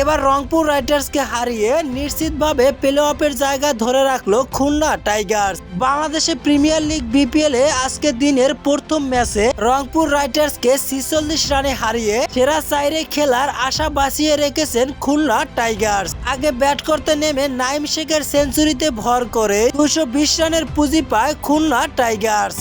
এবার রংপুর রাইটার্সকে হারিয়ে নিশ্চিতভাবে প্লে অফের জায়গা ধরে রাখল খুলনা টাইগার্স। বাংলাদেশে প্রিমিয়ার লিগ, বিপিএল এ আজকের দিনের প্রথম ম্যাচে রংপুর রাইটার্সকে ছিচল্লিশ রানে হারিয়ে সেরা চাইরে খেলার আশা বাঁচিয়ে রেখেছেন খুলনা টাইগার্স। আগে ব্যাট করতে নেমে নাইম শেখের সেঞ্চুরিতে ভর করে দুশো রানের পুঁজি পায় খুলনা টাইগার্স।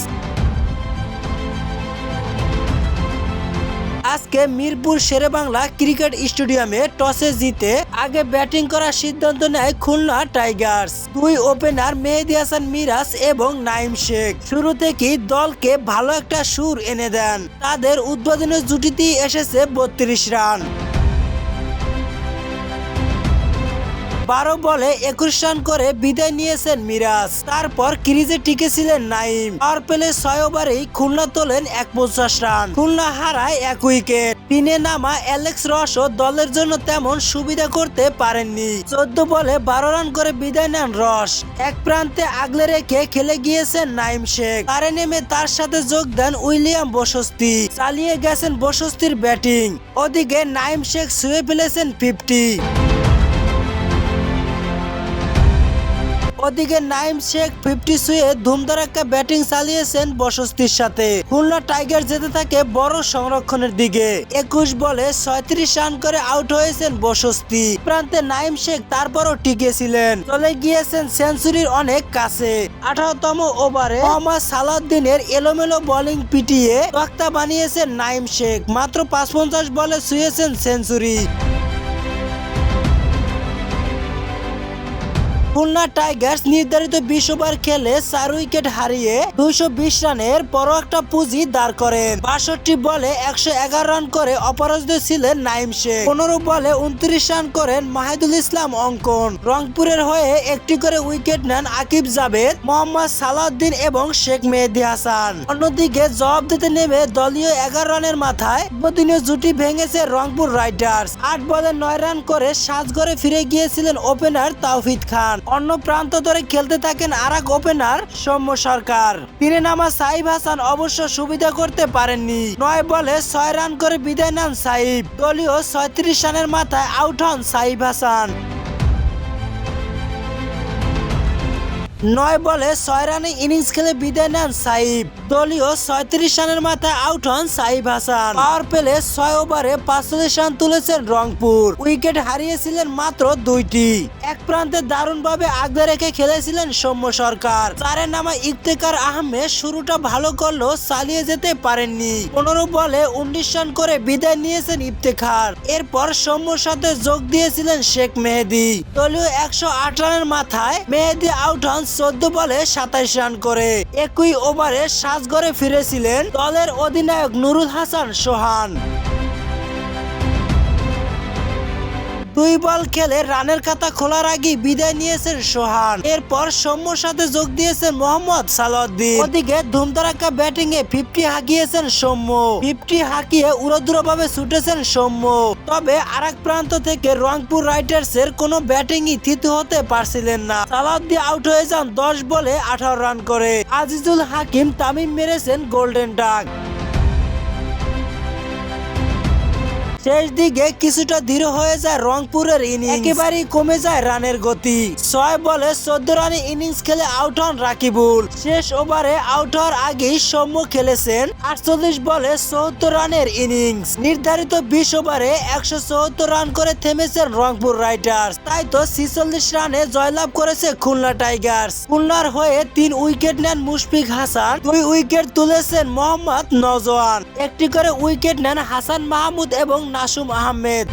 আজকে মিরপুর শেরেবাংলা ক্রিকেট স্টেডিয়ামে টসে জিতে আগে ব্যাটিং করার সিদ্ধান্ত নেয় খুলনা টাইগার্স। দুই ওপেনার মেহেদি হাসান মিরাজ এবং নাইম শেখ। শুরু থেকেই দলকে ভালো একটা সুর এনে দেন। তাদের উদ্বোধনের জুটিতেই এসেছে বত্রিশ রান। বারো বলে একুশ রান করে বিদায় নিয়েছেন মিরাজ। তারপর ক্রিজে টিকেছিলেন নাইম। পাওয়ার পেলে ছয় ওভারেই খুলনা তোলেন এক পঞ্চাশ রান। খুলনা হারায় এক উইকেট। তিনে নামা অ্যালেক্স রসও দলের জন্য তেমন সুবিধা করতে পারেননি। চোদ্দ বলে বারো রান করে বিদায় নেন রস। এক প্রান্তে আগলে রেখে খেলে গিয়েছেন নাইম শেখ। তারে নেমে তার সাথে যোগ দেন উইলিয়াম বসস্তি। চালিয়ে গেছেন বসস্তির ব্যাটিং। ওদিকে নাইম শেখ ছুঁয়ে ফেলেছেন ফিফটি। ওদিকে নাইম শেখ, ফিফটি সুয়ে ধুমধারাক্কা ব্যাটিং চালিয়েছেন বসস্তির সাথে। খুলনা টাইগার যেতে থাকে বড় সংরক্ষণের দিকে। একুশ বলে ছয়ত্রিশ রান করে আউট হয়েছেন বসস্তি। প্রান্তে নাইম শেখ তারপরও টিকেছিলেন। চলে গিয়েছেন সেঞ্চুরির অনেক কাছে। আঠারোতম ওভারে মোহাম্মদ সালাউদ্দিনের এলোমেলো বোলিং পিটিয়ে তক্তা বানিয়েছেন নাইম শেখ। মাত্র পাঁচ পঞ্চাশ বলে ছুঁয়েছেন সেঞ্চুরি। খুলনা টাইগার্স নির্ধারিত বিশ ওভার খেলে চার উইকেট হারিয়ে দুইশো বিশ রানের বড় একটা পুঁজি দাঁড় করেন। বাষট্টি বলে একশো এগারো রান করে অপরাজিত ছিলেন নাইম শেখ। পনেরো বলে উনত্রিশ রান করেন মাহিদুল ইসলাম অঙ্কন। রংপুরের হয়ে একটি করে উইকেট নেন আকিব জাভেদ, মোহাম্মদ সালাউদ্দিন এবং শেখ মেহেদি হাসান। অন্যদিকে জবাব দিতে নেমে দলীয় এগারো রানের মাথায় উদ্বোধনীয় জুটি ভেঙেছে রংপুর রাইডার্স। আট বলে নয় রান করে সাজঘরে ফিরে গিয়েছিলেন ওপেনার তাওফিদ খান। অন্য প্রান্ত ধরে খেলতে থাকেন আর এক ওপেনার সৌম্য সরকার। তিনি নামা সাইব হাসান অবশ্য সুবিধা করতে পারেননি। নয় বলে ছয় রান করে বিদায় নেন সাইব দলীয় ছয়ত্রিশ রানের মাথায় আউট হন সাইব হাসান। নয় বলে ছয় রানে ইনিংস খেলে বিদায় নেন সাইব। দলীয় ছয়ত্রিশ রানের মাথায় আউট হন সাইব হাসান। পাওয়ার পেলে ছয় ওভারে পাঁচচল্লিশ রান তুলেছেন রংপুর। উইকেট হারিয়েছিলেন মাত্র দুইটি। এক প্রান্তে দারুণ ভাবে আগলে রেখে খেলেছিলেন সৌম্য সরকার। চারের নামা ইফতেকার আহমেদ শুরুটা ভালো করলেও চালিয়ে যেতে পারেননি। পনেরো বলে উনিশ রান করে বিদায় নিয়েছেন ইফতেখার। এরপর সৌম্যর সাথে যোগ দিয়েছিলেন শেখ মেহেদি। দলীয় একশো আট রানের মাথায় মেহেদি আউট হন চোদ্দ বলে সাতাইশ রান করে। একই ওভারে সাজগড়ে ফিরেছিলেন দলের অধিনায়ক নুরুল হাসান সোহান। দুই বল খেলে রানের খাতা খোলার আগে বিদায় নিয়েছেন সোহান। এরপর সৌম্যর সাথে যোগ দিয়েছেন মোহাম্মদ সালাউদ্দিন। ওদিকে ধুমধারাক্কা ব্যাটিং এ ফিফটি হাঁকিয়েছেন সৌম্য। ফিফটি হাঁকিয়ে উড়োদুরো ভাবে ছুটেছেন সৌম্য। তবে আরেক প্রান্ত থেকে রংপুর রাইটার্স এর কোনো ব্যাটিংই থিতু হতে পারছিলেন না। সালাউদ্দিন আউট হয়ে যান দশ বলে আঠারো রান করে। আজিজুল হাকিম তামিম মেরেছেন গোল্ডেন ডাক। শেষ দিকে কিছুটা দৃঢ় হয়ে যায় রংপুরের ইনিংস একেবারেই কমে যায় রানের গতি। ছয় বলে চোদ্দ রানে ইনিংস খেলে আউট হন রাকিবুল। শেষ ওভারে আউট হওয়ার আগেই সৌম্য খেলেছেন আটচল্লিশ বলে চৌত্তর রানের ইনিংস নির্ধারিত বিশ ওভারে একশো চৌত্তর রান করে থেমেছেন রংপুর রাইটার্স তাই তো ছিচল্লিশ রানে জয়লাভ করেছে খুলনা টাইগার্স। খুলনার হয়ে তিন উইকেট নেন মুশফিক হাসান। দুই উইকেট তুলেছেন মোহাম্মদ নজওয়ান একটি করে উইকেট নেন হাসান মাহমুদ এবং নাসুম আহমেদ।